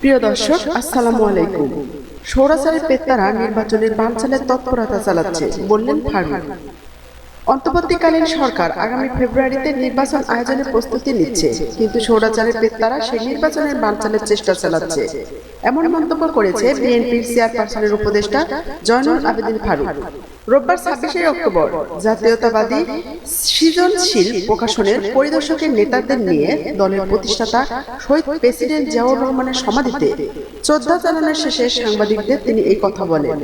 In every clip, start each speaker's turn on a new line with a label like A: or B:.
A: প্রিয় দর্শক আসসালামু আলাইকুম। সৌরাচারের পেত্তারা নির্বাচনের বানচালের তৎপরতা চালাচ্ছে বললেন ফারুক। অন্তর্বর্তীকালীন সরকার আগামী ফেব্রুয়ারিতে নির্বাচন আয়োজনের প্রস্তুতি নিচ্ছে, কিন্তু সৌরাচারের পেত্তারা সেই নির্বাচনের বানচালের চেষ্টা চালাচ্ছে। এমন মন্তব্য করেছে বিএনপির চেয়ারপারসনের উপদেষ্টা জয়নুল আবেদিন ফারুক। রোববার ছাব্বিশে অক্টোবর জাতীয়তাবাদী সৃজনশীল প্রকাশনের পরিদর্শকের নেতাদের নিয়ে দলের প্রতিষ্ঠাতা শহীদ প্রেসিডেন্ট জিয়াউর রহমানের সমাধিতে শ্রদ্ধা জানানোর শেষে সাংবাদিকদের তিনি এই কথা বলেন।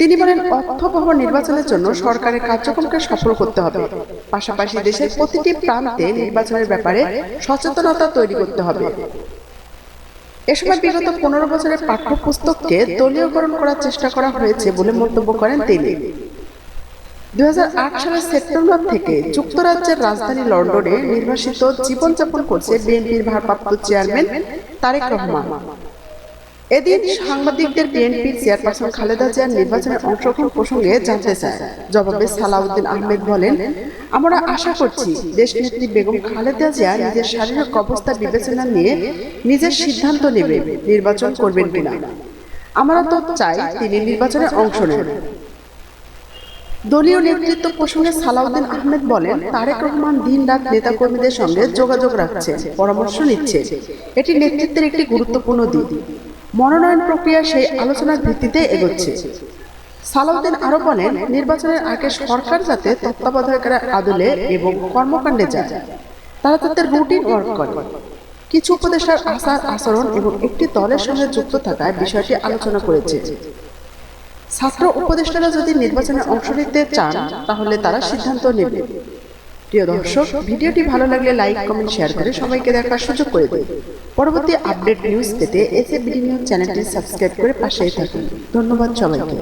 A: তিনি বলেন, অর্থবহ নির্বাচনের জন্য সরকারের কার্যক্রমকে সফল করতে হবে। পাশাপাশি দেশের প্রতিটি প্রান্তে নির্বাচনের ব্যাপারে সচেতনতা তৈরি করতে হবে। এ সময় বিগত পনেরো বছরের পাঠ্যপুস্তককে দলীয়করণ করার চেষ্টা করা হয়েছে বলে মন্তব্য করেন তিনি। দু হাজার আট সালের সেপ্টেম্বর থেকে যুক্তরাজ্যের রাজধানী লন্ডনে নির্বাসিত জীবনযাপন করছে বিএনপির ভারপ্রাপ্ত চেয়ারম্যান তারেক রহমান। এদিন সাংবাদিকদের বিএনপির চেয়ারপারসন খালেদা জিয়ার নির্বাচনে অংশগ্রহণ প্রসঙ্গে জানতে চায়। জবাবে সালাউদ্দিন আহমেদ বলেন, আমরা আশা করছি দেশনেত্রী বেগম খালেদা জিয়া নিজের শারীরিক অবস্থা বিবেচনা নিয়ে নিজের সিদ্ধান্ত নেবে, নির্বাচন করবেন কিনা। আমরা তো চাই তিনি নির্বাচনে অংশ নেন। দলীয় নেতৃত্ব প্রসঙ্গে সালাউদ্দিন আহমেদ বলেন, তারেক রহমান দিন রাত নেতাকর্মীদের সঙ্গে যোগাযোগ রাখছে, পরামর্শ নিচ্ছে। এটি নেতৃত্বের একটি গুরুত্বপূর্ণ দিক। মনোনয়ন প্রক্রিয়া সেই আলোচনার ভিত্তিতে এগোচ্ছে। সালাউদ্দিন আরও বলেন, নির্বাচনের আগে সরকার যাতে তত্ত্বাবধায়কের আদলে এবং কর্মকাণ্ডে যায়, তারা তাদের রুটিন ওয়ার্ক করে। কিছু উপদেষ্টার আচার আচরণ এবং একটি দলের সঙ্গে যুক্ত থাকায় বিষয়টি আলোচনা করেছে। ছাত্র উপদেষ্টারা যদি নির্বাচনে অংশ নিতে চান, তাহলে তারা সিদ্ধান্ত নেবে। প্রিয় দর্শক, ভিডিওটি ভালো লাগলে লাইক কমেন্ট শেয়ার করে সবাইকে দেখার সুযোগ করে দিন। পরবর্তী আপডেট নিউজ পেতে এসএফ বিডি নিউজ চ্যানেলটি সাবস্ক্রাইব করে পাশে থাকুন। ধন্যবাদ সবাইকে।